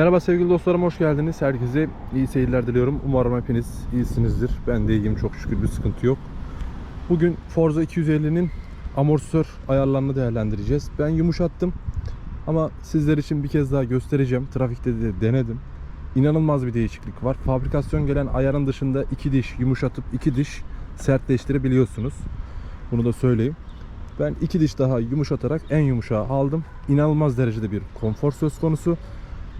Merhaba sevgili dostlarım hoş geldiniz. Herkese iyi seyirler diliyorum. Umarım hepiniz iyisinizdir. Ben de iyiyim çok şükür bir sıkıntı yok. Bugün Forza 250'nin amortisör ayarlarını değerlendireceğiz. Ben yumuşattım ama sizler için bir kez daha göstereceğim. Trafikte de denedim. İnanılmaz bir değişiklik var. Fabrikasyon gelen ayarın dışında iki diş yumuşatıp iki diş sertleştirebiliyorsunuz. Bunu da söyleyeyim. Ben iki diş daha yumuşatarak en yumuşağı aldım. İnanılmaz derecede bir konfor söz konusu.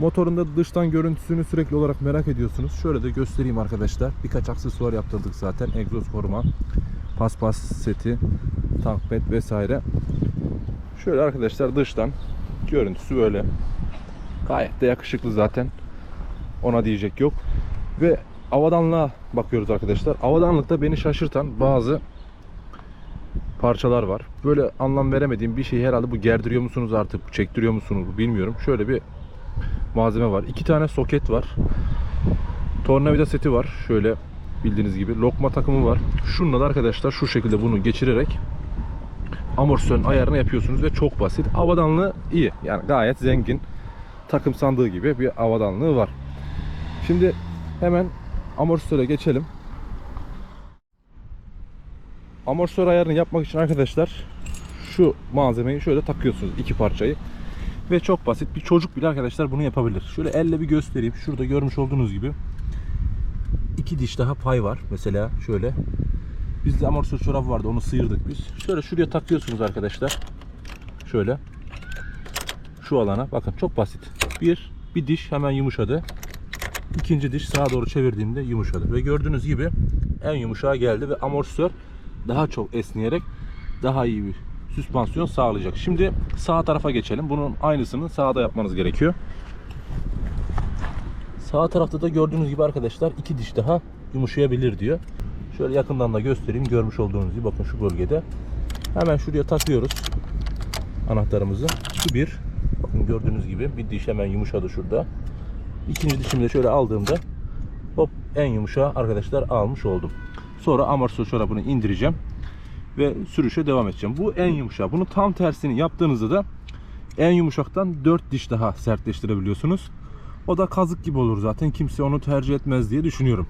Motorunda dıştan görüntüsünü sürekli olarak merak ediyorsunuz. Şöyle de göstereyim arkadaşlar. Birkaç aksesuar yaptırdık zaten. Egzoz koruma, paspas seti, tank vesaire. Şöyle arkadaşlar dıştan görüntüsü böyle. Gayet de yakışıklı zaten. Ona diyecek yok. Ve avadanlığa bakıyoruz arkadaşlar. Avadanlıkta beni şaşırtan bazı parçalar var. Böyle anlam veremediğim bir şeyi herhalde bu gerdiriyor musunuz artık, çektiriyor musunuz bilmiyorum. Şöyle bir malzeme var. İki tane soket var. Tornavida seti var. Şöyle bildiğiniz gibi. Lokma takımı var. Şununla da arkadaşlar şu şekilde bunu geçirerek amortisörün ayarını yapıyorsunuz ve çok basit. Avadanlığı iyi. Yani gayet zengin. Takım sandığı gibi bir avadanlığı var. Şimdi hemen amortisöre geçelim. Amortisör ayarını yapmak için arkadaşlar şu malzemeyi şöyle takıyorsunuz iki parçayı. Ve çok basit. Bir çocuk bile arkadaşlar bunu yapabilir. Şöyle elle bir göstereyim. Şurada görmüş olduğunuz gibi iki diş daha pay var. Mesela şöyle. Bizde amortisör çorap vardı. Onu sıyırdık biz. Şöyle şuraya takıyorsunuz arkadaşlar. Şöyle. Şu alana. Bakın çok basit. Bir, bir diş hemen yumuşadı. İkinci diş sağa doğru çevirdiğimde yumuşadı. Ve gördüğünüz gibi en yumuşağa geldi ve amortisör daha çok esneyerek daha iyi bir süspansiyon sağlayacak. Şimdi sağ tarafa geçelim. Bunun aynısını sağda yapmanız gerekiyor. Sağ tarafta da gördüğünüz gibi arkadaşlar iki diş daha yumuşayabilir diyor. Şöyle yakından da göstereyim. Görmüş olduğunuz gibi bakın şu bölgede. Hemen şuraya takıyoruz anahtarımızı. Şu bir. Bakın gördüğünüz gibi bir diş hemen yumuşadı şurada. İkinci dişimi de şöyle aldığımda hop en yumuşağı arkadaşlar almış oldum. Sonra amortisör çorabını indireceğim ve sürüşe devam edeceğim. Bu en yumuşak. Bunu tam tersini yaptığınızda da en yumuşaktan 4 diş daha sertleştirebiliyorsunuz. O da kazık gibi olur zaten. Kimse onu tercih etmez diye düşünüyorum.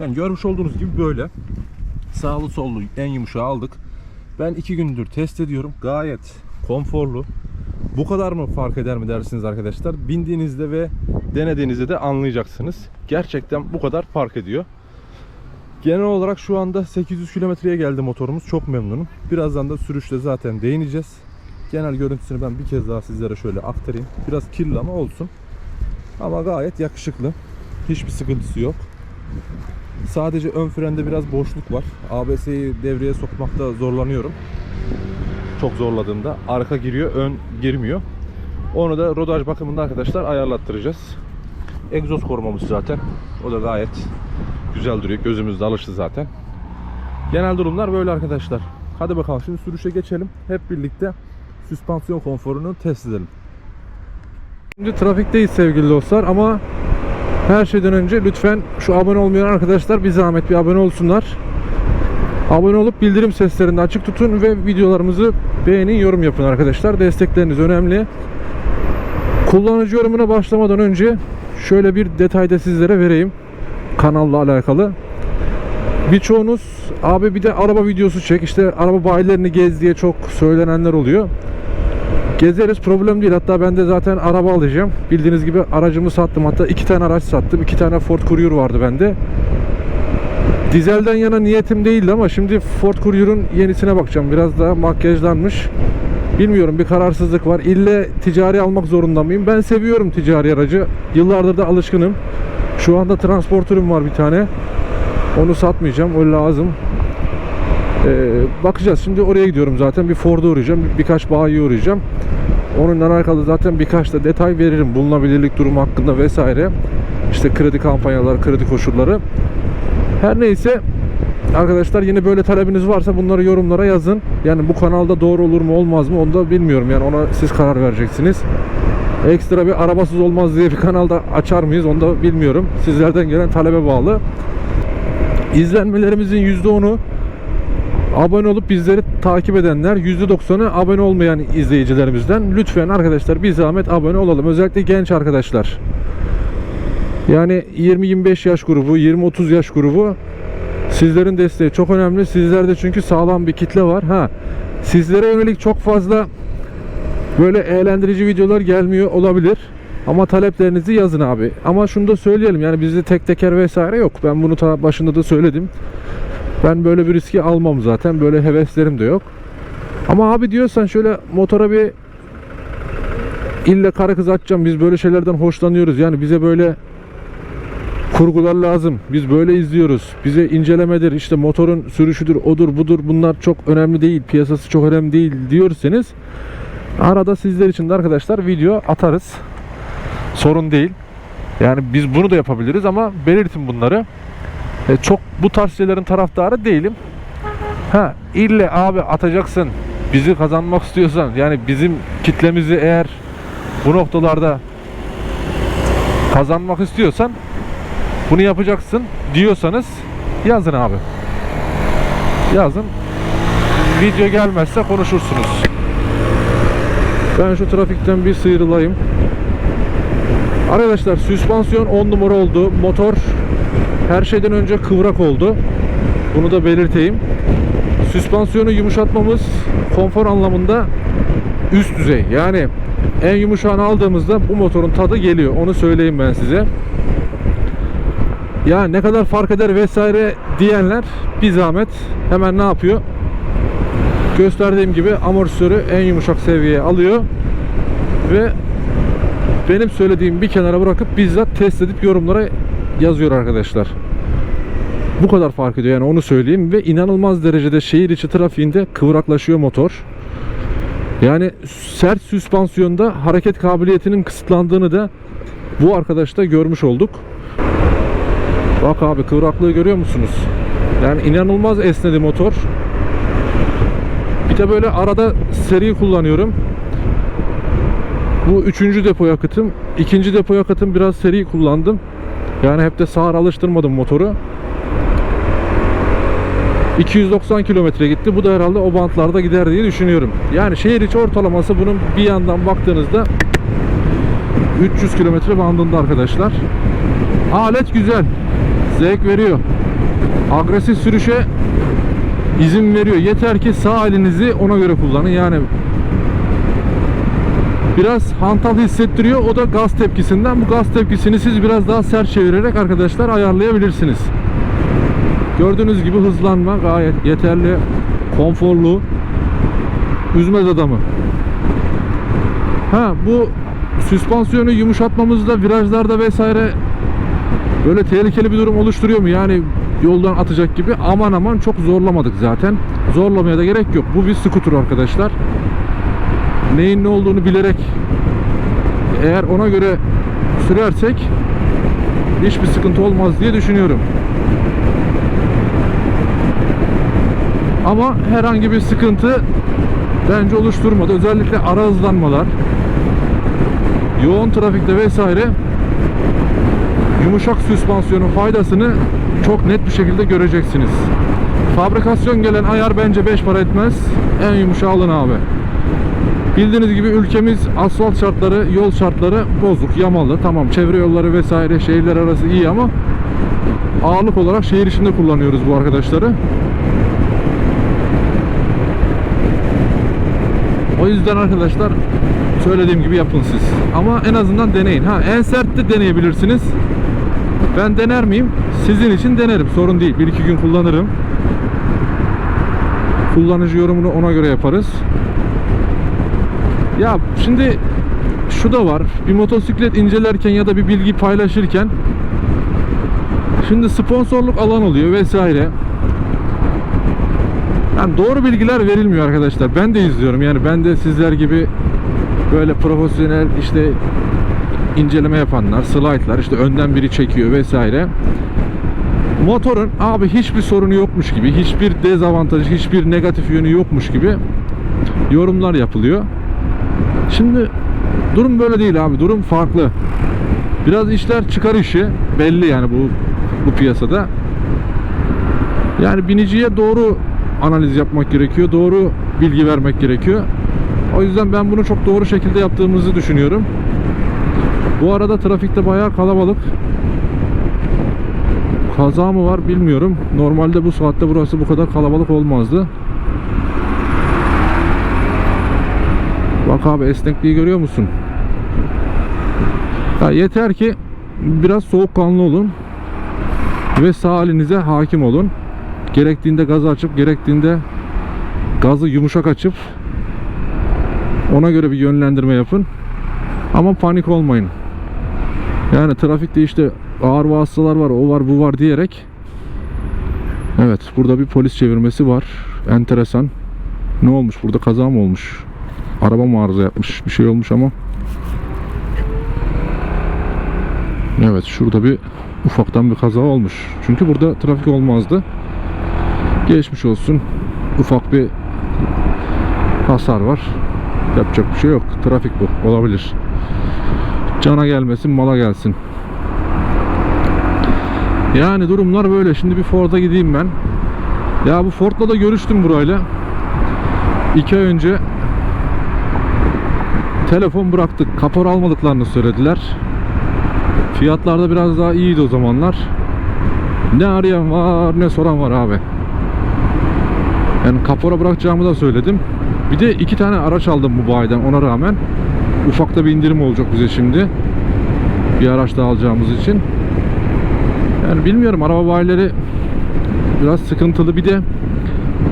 Yani görmüş olduğunuz gibi böyle. Sağlı sollu en yumuşağı aldık. Ben 2 gündür test ediyorum. Gayet konforlu. Bu kadar mı fark eder mi dersiniz arkadaşlar? Bindiğinizde ve denediğinizde de anlayacaksınız. Gerçekten bu kadar fark ediyor. Genel olarak şu anda 800 kilometreye geldi motorumuz. Çok memnunum. Birazdan da sürüşte zaten değineceğiz. Genel görüntüsünü ben bir kez daha sizlere şöyle aktarayım. Biraz kirli ama olsun. Ama gayet yakışıklı. Hiçbir sıkıntısı yok. Sadece ön frende biraz boşluk var. ABS'yi devreye sokmakta zorlanıyorum. Çok zorladığımda arka giriyor, ön girmiyor. Onu da rodaj bakımında arkadaşlar ayarlattıracağız. Egzoz korumamız zaten. O da gayet güzel duruyor. Gözümüzde alıştı zaten. Genel durumlar böyle arkadaşlar. Hadi bakalım şimdi sürüşe geçelim. Hep birlikte süspansiyon konforunu test edelim. Şimdi trafikteyiz sevgili dostlar ama her şeyden önce lütfen şu abone olmayan arkadaşlar bir zahmet bir abone olsunlar. Abone olup bildirim seslerini açık tutun ve videolarımızı beğenin, yorum yapın arkadaşlar. Destekleriniz önemli. Kullanıcı yorumuna başlamadan önce şöyle bir detayda sizlere vereyim kanalla alakalı. Birçoğunuz abi bir de araba videosu çek işte araba bayilerini gez diye çok söylenenler oluyor. Gezeriz problem değil. Hatta ben de zaten araba alacağım. Bildiğiniz gibi aracımı sattım. Hatta iki tane araç sattım. iki tane Ford Courier vardı bende. Dizelden yana niyetim değildi ama şimdi Ford Courier'ın yenisine bakacağım. Biraz daha makyajlanmış. Bilmiyorum bir kararsızlık var. İlle ticari almak zorunda mıyım? Ben seviyorum ticari aracı. Yıllardır da alışkınım. Şu anda transportörüm var bir tane. Onu satmayacağım. O lazım. Ee, bakacağız. Şimdi oraya gidiyorum zaten. Bir Ford'a uğrayacağım. Bir, birkaç bayiye uğrayacağım. Onunla alakalı zaten birkaç da detay veririm. Bulunabilirlik durumu hakkında vesaire. İşte kredi kampanyaları, kredi koşulları. Her neyse Arkadaşlar yine böyle talebiniz varsa bunları yorumlara yazın. Yani bu kanalda doğru olur mu olmaz mı onu da bilmiyorum. Yani ona siz karar vereceksiniz. Ekstra bir arabasız olmaz diye bir kanalda açar mıyız onu da bilmiyorum. Sizlerden gelen talebe bağlı. İzlenmelerimizin %10'u abone olup bizleri takip edenler %90'ı abone olmayan izleyicilerimizden. Lütfen arkadaşlar bir zahmet abone olalım. Özellikle genç arkadaşlar. Yani 20-25 yaş grubu, 20-30 yaş grubu sizlerin desteği çok önemli. Sizlerde çünkü sağlam bir kitle var. Ha, sizlere yönelik çok fazla böyle eğlendirici videolar gelmiyor olabilir. Ama taleplerinizi yazın abi. Ama şunu da söyleyelim yani bizde tek teker vesaire yok. Ben bunu ta başında da söyledim. Ben böyle bir riski almam zaten. Böyle heveslerim de yok. Ama abi diyorsan şöyle motora bir ille karı kız açacağım. Biz böyle şeylerden hoşlanıyoruz. Yani bize böyle kurgular lazım. Biz böyle izliyoruz. Bize incelemedir, işte motorun sürüşüdür, odur, budur. Bunlar çok önemli değil. Piyasası çok önemli değil diyorsanız arada sizler için de arkadaşlar video atarız. Sorun değil. Yani biz bunu da yapabiliriz ama belirtin bunları. E, çok bu tarz şeylerin taraftarı değilim. Ha ille abi atacaksın. Bizi kazanmak istiyorsan yani bizim kitlemizi eğer bu noktalarda kazanmak istiyorsan bunu yapacaksın diyorsanız yazın abi. Yazın. Video gelmezse konuşursunuz. Ben şu trafikten bir sıyrılayım. Arkadaşlar süspansiyon 10 numara oldu. Motor her şeyden önce kıvrak oldu. Bunu da belirteyim. Süspansiyonu yumuşatmamız konfor anlamında üst düzey. Yani en yumuşağını aldığımızda bu motorun tadı geliyor. Onu söyleyeyim ben size. Ya ne kadar fark eder vesaire diyenler bir zahmet hemen ne yapıyor? Gösterdiğim gibi amortisörü en yumuşak seviyeye alıyor ve benim söylediğim bir kenara bırakıp bizzat test edip yorumlara yazıyor arkadaşlar. Bu kadar fark ediyor yani onu söyleyeyim ve inanılmaz derecede şehir içi trafiğinde kıvraklaşıyor motor. Yani sert süspansiyonda hareket kabiliyetinin kısıtlandığını da bu arkadaşta görmüş olduk. Bak abi kıvraklığı görüyor musunuz? Yani inanılmaz esnedi motor. Bir de böyle arada seri kullanıyorum. Bu üçüncü depo yakıtım. İkinci depo yakıtım biraz seri kullandım. Yani hep de sağır alıştırmadım motoru. 290 kilometre gitti. Bu da herhalde o bantlarda gider diye düşünüyorum. Yani şehir içi ortalaması bunun bir yandan baktığınızda 300 kilometre bandında arkadaşlar. Alet güzel. Zevk veriyor. Agresif sürüşe izin veriyor. Yeter ki sağ elinizi ona göre kullanın. Yani biraz hantal hissettiriyor. O da gaz tepkisinden. Bu gaz tepkisini siz biraz daha sert çevirerek arkadaşlar ayarlayabilirsiniz. Gördüğünüz gibi hızlanma gayet yeterli, konforlu. Üzmez adamı. Ha bu süspansiyonu yumuşatmamızda virajlarda vesaire böyle tehlikeli bir durum oluşturuyor mu? Yani yoldan atacak gibi aman aman çok zorlamadık zaten. Zorlamaya da gerek yok. Bu bir skuter arkadaşlar. Neyin ne olduğunu bilerek eğer ona göre sürersek hiçbir sıkıntı olmaz diye düşünüyorum. Ama herhangi bir sıkıntı bence oluşturmadı. Özellikle ara hızlanmalar, yoğun trafikte vesaire yumuşak süspansiyonun faydasını çok net bir şekilde göreceksiniz. Fabrikasyon gelen ayar bence 5 para etmez. En yumuşağı alın abi. Bildiğiniz gibi ülkemiz asfalt şartları, yol şartları bozuk, yamalı. Tamam çevre yolları vesaire şehirler arası iyi ama ağırlık olarak şehir içinde kullanıyoruz bu arkadaşları. O yüzden arkadaşlar söylediğim gibi yapın siz. Ama en azından deneyin. Ha en sert de deneyebilirsiniz. Ben dener miyim? Sizin için denerim. Sorun değil. Bir iki gün kullanırım. Kullanıcı yorumunu ona göre yaparız. Ya şimdi şu da var. Bir motosiklet incelerken ya da bir bilgi paylaşırken şimdi sponsorluk alan oluyor vesaire. Yani doğru bilgiler verilmiyor arkadaşlar. Ben de izliyorum. Yani ben de sizler gibi böyle profesyonel işte inceleme yapanlar, slaytlar işte önden biri çekiyor vesaire. Motorun abi hiçbir sorunu yokmuş gibi, hiçbir dezavantajı, hiçbir negatif yönü yokmuş gibi yorumlar yapılıyor. Şimdi durum böyle değil abi. Durum farklı. Biraz işler çıkar işi belli yani bu bu piyasada. Yani biniciye doğru analiz yapmak gerekiyor. Doğru bilgi vermek gerekiyor. O yüzden ben bunu çok doğru şekilde yaptığımızı düşünüyorum. Bu arada trafikte bayağı kalabalık. Kaza mı var bilmiyorum. Normalde bu saatte burası bu kadar kalabalık olmazdı. Bak abi esnekliği görüyor musun? Ya yeter ki biraz soğukkanlı olun ve sağ halinize hakim olun. Gerektiğinde gazı açıp gerektiğinde gazı yumuşak açıp ona göre bir yönlendirme yapın. Ama panik olmayın. Yani trafikte işte ağır vasıtalar var, o var, bu var diyerek Evet, burada bir polis çevirmesi var. Enteresan. Ne olmuş? Burada kaza mı olmuş? Araba mı arıza yapmış? Bir şey olmuş ama. Evet, şurada bir ufaktan bir kaza olmuş. Çünkü burada trafik olmazdı. Geçmiş olsun. Ufak bir hasar var. Yapacak bir şey yok. Trafik bu. Olabilir. Cana gelmesin, mala gelsin. Yani durumlar böyle. Şimdi bir Ford'a gideyim ben. Ya bu Ford'la da görüştüm burayla. İki ay önce telefon bıraktık. Kapor almadıklarını söylediler. Fiyatlar da biraz daha iyiydi o zamanlar. Ne arayan var ne soran var abi. Yani kapora bırakacağımı da söyledim. Bir de iki tane araç aldım bu bayiden ona rağmen. Ufakta bir indirim olacak bize şimdi. Bir araç daha alacağımız için. Yani bilmiyorum araba bayileri biraz sıkıntılı. Bir de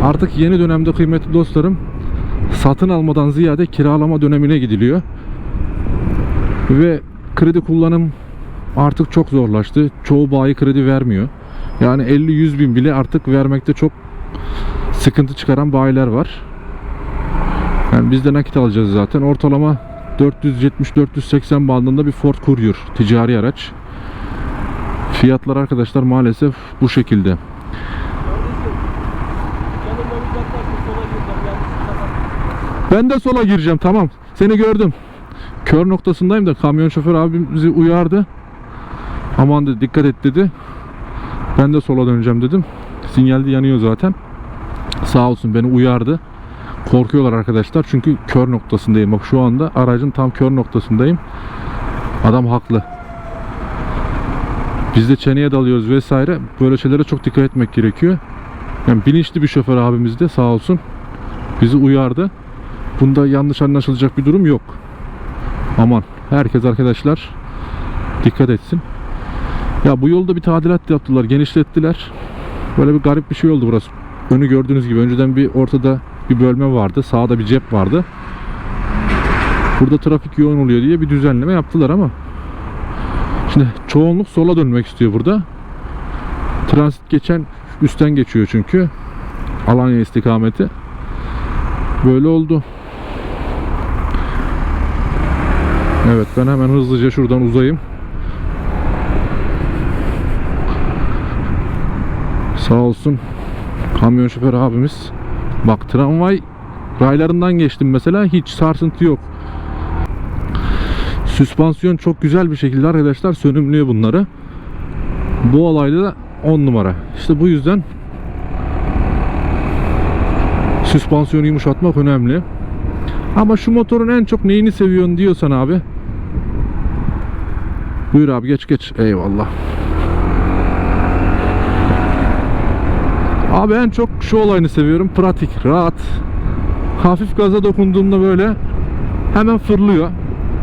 artık yeni dönemde kıymetli dostlarım satın almadan ziyade kiralama dönemine gidiliyor. Ve kredi kullanım artık çok zorlaştı. Çoğu bayi kredi vermiyor. Yani 50-100 bin bile artık vermekte çok sıkıntı çıkaran bayiler var. Yani biz de nakit alacağız zaten. Ortalama 470-480 bandında bir Ford Courier ticari araç. Fiyatlar arkadaşlar maalesef bu şekilde. Ben de sola gireceğim tamam. Seni gördüm. Kör noktasındayım da kamyon şoför abi bizi uyardı. Aman dedi dikkat et dedi. Ben de sola döneceğim dedim. Sinyalde yanıyor zaten. Sağ olsun beni uyardı. Korkuyorlar arkadaşlar çünkü kör noktasındayım. Bak şu anda aracın tam kör noktasındayım. Adam haklı. Biz de çeneye dalıyoruz vesaire. Böyle şeylere çok dikkat etmek gerekiyor. Yani bilinçli bir şoför abimiz de sağ olsun bizi uyardı. Bunda yanlış anlaşılacak bir durum yok. Aman herkes arkadaşlar dikkat etsin. Ya bu yolda bir tadilat yaptılar, genişlettiler. Böyle bir garip bir şey oldu burası. Önü gördüğünüz gibi önceden bir ortada bir bölme vardı, sağda bir cep vardı. Burada trafik yoğun oluyor diye bir düzenleme yaptılar ama şimdi çoğunluk sola dönmek istiyor burada. Transit geçen üstten geçiyor çünkü. Alanya istikameti. Böyle oldu. Evet ben hemen hızlıca şuradan uzayayım. Sağ olsun kamyon şoförü abimiz. Bak tramvay raylarından geçtim mesela hiç sarsıntı yok. Süspansiyon çok güzel bir şekilde arkadaşlar sönümlüyor bunları. Bu olayda da 10 numara. İşte bu yüzden süspansiyonu yumuşatmak önemli. Ama şu motorun en çok neyini seviyorsun diyorsan abi. Buyur abi geç geç. Eyvallah. Abi en çok şu olayını seviyorum. Pratik, rahat. Hafif gaza dokunduğumda böyle hemen fırlıyor.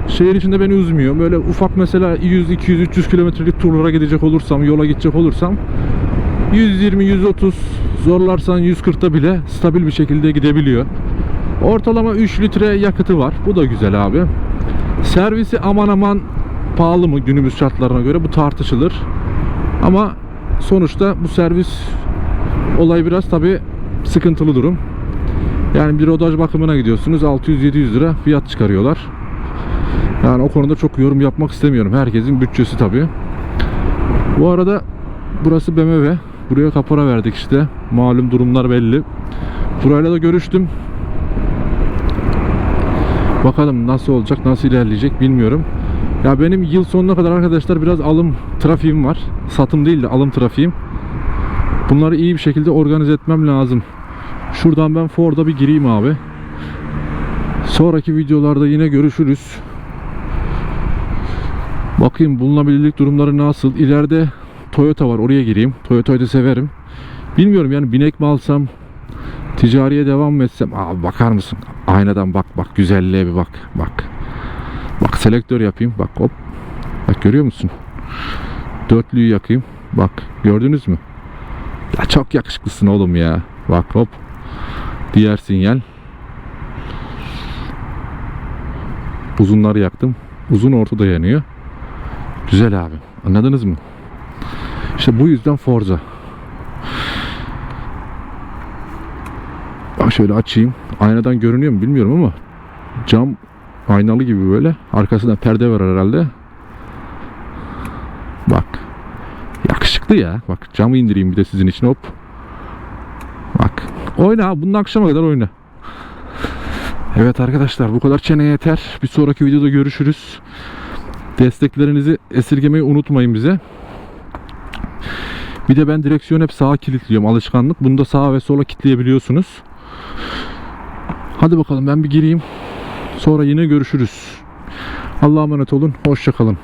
Şehir içinde beni üzmüyor. Böyle ufak mesela 100, 200, 300 kilometrelik turlara gidecek olursam, yola gidecek olursam 120, 130 zorlarsan 140'ta bile stabil bir şekilde gidebiliyor. Ortalama 3 litre yakıtı var. Bu da güzel abi. Servisi aman aman pahalı mı günümüz şartlarına göre bu tartışılır. Ama sonuçta bu servis olay biraz tabi sıkıntılı durum. Yani bir rodaj bakımına gidiyorsunuz 600-700 lira fiyat çıkarıyorlar. Yani o konuda çok yorum yapmak istemiyorum. Herkesin bütçesi tabi. Bu arada burası BMW. Buraya kapora verdik işte. Malum durumlar belli. Burayla da görüştüm. Bakalım nasıl olacak, nasıl ilerleyecek bilmiyorum. Ya benim yıl sonuna kadar arkadaşlar biraz alım trafiğim var. Satım değil de alım trafiğim. Bunları iyi bir şekilde organize etmem lazım. Şuradan ben Ford'a bir gireyim abi. Sonraki videolarda yine görüşürüz. Bakayım bulunabilirlik durumları nasıl. İleride Toyota var oraya gireyim. Toyota'yı da severim. Bilmiyorum yani binek mi alsam ticariye devam mı etsem. Abi bakar mısın? Aynadan bak bak güzelliğe bir bak. Bak. Bak selektör yapayım. Bak hop. Bak görüyor musun? Dörtlüyü yakayım. Bak gördünüz mü? Ya çok yakışıklısın oğlum ya. Bak hop. Diğer sinyal. Uzunları yaktım. Uzun ortada yanıyor. Güzel abi. Anladınız mı? İşte bu yüzden Forza. Bak şöyle açayım. Aynadan görünüyor mu bilmiyorum ama cam aynalı gibi böyle. Arkasında perde var herhalde. Bak. Yakışıklı ya. Bak camı indireyim bir de sizin için hop. Bak. Oyna abi. Bunun akşama kadar oyna. Evet arkadaşlar bu kadar çene yeter. Bir sonraki videoda görüşürüz. Desteklerinizi esirgemeyi unutmayın bize. Bir de ben direksiyonu hep sağa kilitliyorum alışkanlık. Bunu da sağa ve sola kilitleyebiliyorsunuz. Hadi bakalım ben bir gireyim. Sonra yine görüşürüz. Allah'a emanet olun. Hoşçakalın.